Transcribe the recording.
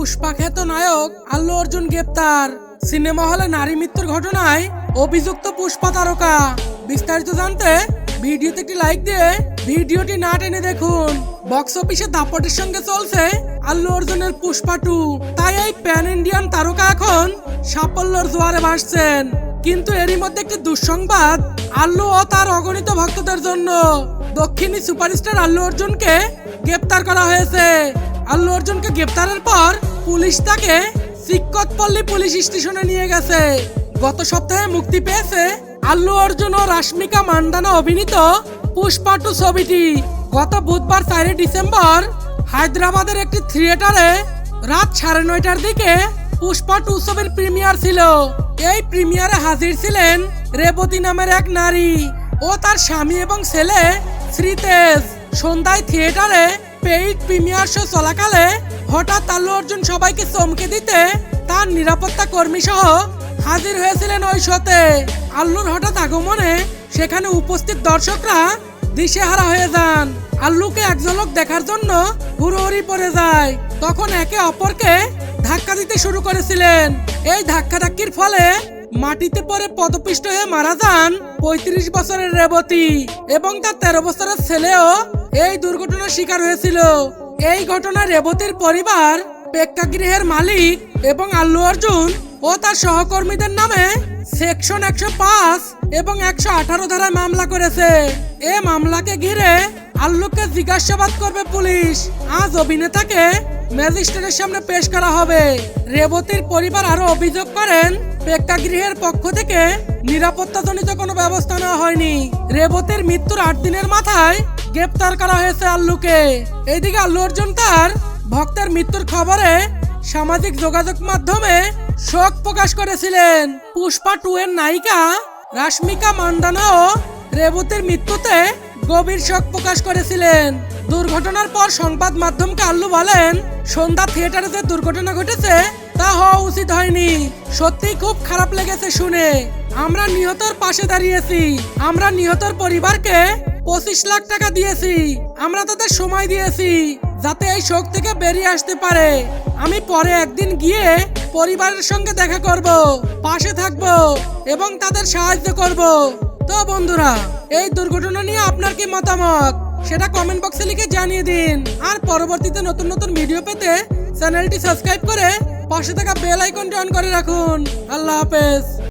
পুষ্পা খ্যাত নায়ক আল্লু অর্জুন গ্রেপ্তার। সিনেমা হলে নারী মৃত্যুর ঘটনায় অভিযুক্ত পুষ্পা তারকা। বিস্তারিত জানতে ভিডিওতে একটি লাইক দিয়ে ভিডিওটি না টেনে দেখুন। বক্স অফিসে দাপটের সঙ্গে চলছে আল্লু অর্জুনের পুষ্পা টু। তাই এই প্যান ইন্ডিয়ান তারকা এখন সাফল্যর জোয়ারে ভাসছেন। কিন্তু এরই মধ্যে একটি দুঃসংবাদ আল্লু ও তার অগণিত ভক্তদের জন্য। দক্ষিণী সুপারস্টার আল্লু অর্জুনকে গ্রেপ্তার করা হয়েছে। আল্লু অর্জুনকে গ্রেপ্তারের পর পুলিশ তাকে সিক্কতপল্লী পুলিশ স্টেশনে নিয়ে গেছে। গত সপ্তাহে মুক্তি পেয়েছে আল্লু অর্জুন ও রাশ্মিকা মান্দানা অভিনীত পুষ্পা টু ছবিটি। গত বুধবার চারই ডিসেম্বর হায়দ্রাবাদের একটি থিয়েটারে রাত সাড়ে নয়টার দিকে পুষ্পা টু ছবির প্রিমিয়ার ছিল। এই প্রিমিয়ারে হাজির ছিলেন রেবতী নামের এক নারী ও তার স্বামী এবং ছেলে শ্রীতেজ। সন্ধ্যায় থিয়েটারে পেইড প্রিমিয়ার শো চলাকালে হঠাৎ আল্লু অর্জুন সবাইকে চমকে দিতে তার নিরাপত্তা কর্মী সহ হাজির হয়েছিলেন ওই শোতে। আল্লুর হঠাৎ আগমনে সেখানে উপস্থিত দর্শকরা দিশেহারা হয়ে যান। আল্লুকে এক ঝলক দেখার জন্য হুড়োহুড়ি পড়ে যায়। তখন একে অপরকে ধাক্কা দিতে শুরু করেছিলেন। এই ধাক্কাধাক্কির ফলে মাটিতে পরে পদপিষ্ট হয়ে মারা যান পঁয়ত্রিশ বছরের রেবতী এবং তার তেরো বছরের ছেলেও এই দুর্ঘটনার শিকার হয়েছিল। এই ঘটনায় রেবতীর পরিবার, প্রেক্ষাগৃহের মালিক এবং আল্লু অর্জুন ও তার সহকর্মীদের নামে সেকশন একশো পাঁচ এবং একশো আঠারো ধারায় মামলা করেছে। এ মামলাকে ঘিরে আল্লুকে জিজ্ঞাসাবাদ করবে পুলিশ। আজ অভিনেতাকে ম্যাজিস্ট্রেটের সামনে পেশ করা হবে। রেবতীর পরিবার আরও অভিযোগ করেন প্রেক্ষাগৃহের পক্ষ থেকে নিরাপত্তাজনিত কোনো ব্যবস্থা নেওয়া হয়নি। রেবতের মৃত্যুর আট দিনের মাথায় গ্রেপ্তার করা হয়েছে আল্লুকে। এদিকে আল্লু অর্জুন তার ভক্তের মৃত্যুর খবরে সামাজিক যোগাযোগ মাধ্যমে শোক প্রকাশ করেছিলেন। পুষ্পা টু এর নায়িকা রাশ্মিকা মান্দানাও রেবতের মৃত্যুতে গভীর শোক প্রকাশ করেছিলেন। দুর্ঘটনার পর সংবাদ মাধ্যমকে আল্লু বলেন, সন্ধ্যা থিয়েটারে যে দুর্ঘটনা ঘটেছে তা হওয়া উচিত হয়নি। সত্যিই খুব খারাপ লেগেছে শুনে। আমরা নিহতর পাশে দাঁড়িয়েছি। আমরা নিহতর পরিবারকে পঁচিশ লাখ টাকা দিয়েছি। আমরা তাদের সময় দিয়েছি যাতে এই শোক থেকে বেরিয়ে আসতে পারে। আমি পরে একদিন গিয়ে পরিবারের সঙ্গে দেখা করব, পাশে থাকব এবং তাদের সাহায্য করব। তো বন্ধুরা, এই দুর্ঘটনা নিয়ে আপনার কি মতামত? সেটা কমেন্ট বক্সে লিখে জানিয়ে দিন। আর পরবর্তীতে নতুন নতুন ভিডিও পেতে চ্যানেলটি সাবস্ক্রাইব করে পাশে থাকা বেল আইকনটি অন করে রাখুন। আল্লাহ হাফেজ।